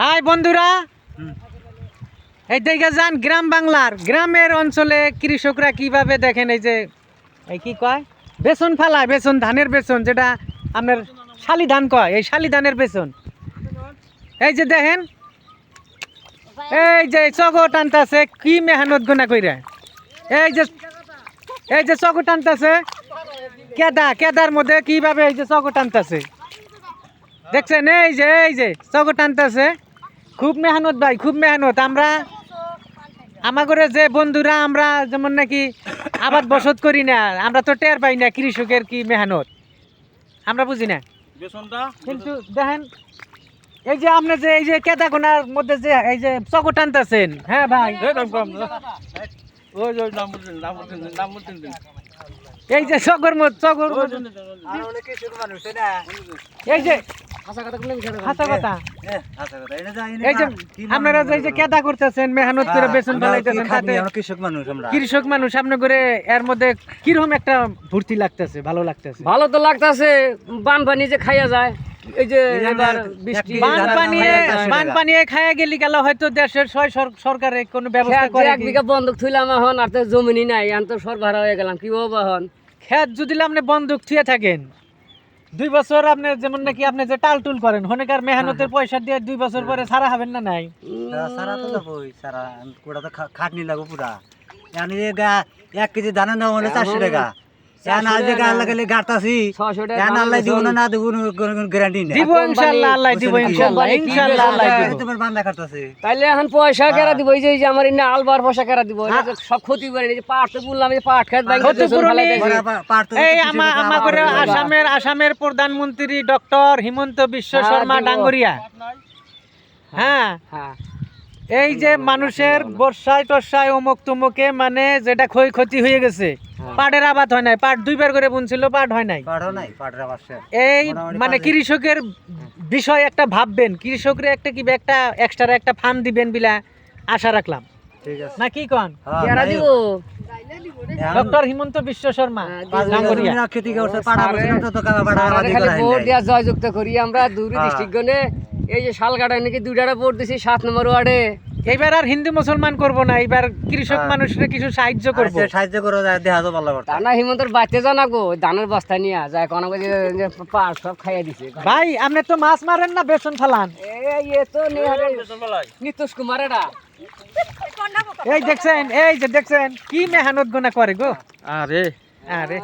High বন্ধুরা। এই দেখে যান গ্রাম বাংলার গ্রামের অঞ্চলে কৃষকরা কীভাবে দেখেন এই যে এই কি কয়? বেসন ফালায় বেসন ধানের বেসন যেটা আপনার শালি ধান কয় এই শালি ধানের বেসন। এই যে দেখেন এই যে চগো টানতাছে কি মেহনত গুনা কইরা। এই যে এই যে চগো টানতাছে কেদা কেদার মধ্যে কীভাবে এই যে চগো টানতাছে দেখছেন এই যে এই যে চগো টানতেছে। খুব মেহনত ভাই খুব মেহনত। আমরা আমাগরে যে বন্ধুরা আমরা যেমন নাকি আবাদ বসত করি না আমরা তো টের পাই না কৃষকের কি মেহনত। আমরা বুঝি না। কিন্তু দেখেন এই যে আপনি যে এই যে কেদা কোনার মধ্যে যে এই যে চকো টানতেছেন হ্যাঁ ভাই? এই কম যে চকর চকর এই যে আপনারা যে যে কেদা করতেছেন মেহনত করে বেসন আমরা কি ফেলাইতেছেন খাটনি, তাতে কৃষক মানুষ আমরা। কৃষক মানুষ সামনে করে এর মধ্যে কীরকম একটা ভর্তি লাগতেছে ভালো লাগতেছে? ভালো তো লাগতাছে বানপানি যে খাইয়া যায় এই যে এই যে এবার আমরা বৃষ্টি। এক বান ধারা পানিয়ে খাইয়া যায়। বান পানিয়ে খায়া গেলি গেল হয়তো দেশের ছয় সর- সরকারে কোনো ব্যবস্থা করে এক কি? বিঘা বন্ধক থইলাম এখন আর তো জমিনি নাই এখন তো সরবরাহ হয়ে গেলাম কি হব এখন? খেত যদি আপনি বন্দুক থুয়ে থাকেন দুই বছর আপনি যেমন নাকি আপনি যে টাল টুল করেন হনেকার মেহনতের পয়সা দিয়ে দুই বছর পরে সারা হবেন না নাই? সারা- তো যাবোই, সারা। কোটা তো খাটনি লাগবো পুরা। এক কেজি দানা দাম হলে চারশো টাকা। পয়সা কেরা দিব? এই যে আমার ইন্না আলবার পয়সা কেরা দিব? সব ক্ষতি করে পাট বললাম যে পাট খেত আসামের আসামের প্রধানমন্ত্রী ডক্টর হিমন্ত বিশ্ব হ্যাঁ, শর্মা। ডাঙ্গরিয়া। হ্যাঁ। হ্যাঁ। এই যে মানুষের বর্ষায় টর্ষায় অমুক তুমুকে মানে যেটা ক্ষয়ক্ষতি হয়ে গেছে। পাটের আবাদ হয় নাই পাট দুইবার করে বুনছিল পাট হয় নাই। এই মানে কৃষকের বিষয় একটা ভাববেন কৃষকরে একটা কি একটা এক্সট্রা একটা ফান্ড দিবেন বিলা আশা রাখলাম। না কি কন? হ্যাঁ, এখন ডক্টর হিমন্ত বিশ্ব শর্মা হ্যাঁ, হয় জয়যুক্ত করি আমরা দুরি হ্যাঁ। ডিস্ট্রিক্ট এই যে শালগাড়ায় নাকি দুইটারে ভোট দিছি সাত নম্বর ওয়ার্ডে। এইবার আর হিন্দু মুসলমান করব না এবার কৃষক হ্যাঁ। মানুষের কিছু সাহায্য করব। আচ্ছা, সাহায্য করো যায়, দেহা তো ভালো করতে। না হিমন্তর বাড়তে জানা গো ধানের বস্তা নিয়ে যায় কোন পাট সব খাইয়ে দিছে। ভাই আপনি তো মাছ মারেন না বেসন ফালান। এই এ তো নেহারে বেসন ফেলাই। নিতুষ কুমার এটা এই দেখছেন এই যে দেখছেন কি মেহনত গুনা করে গো। আরে। আরে।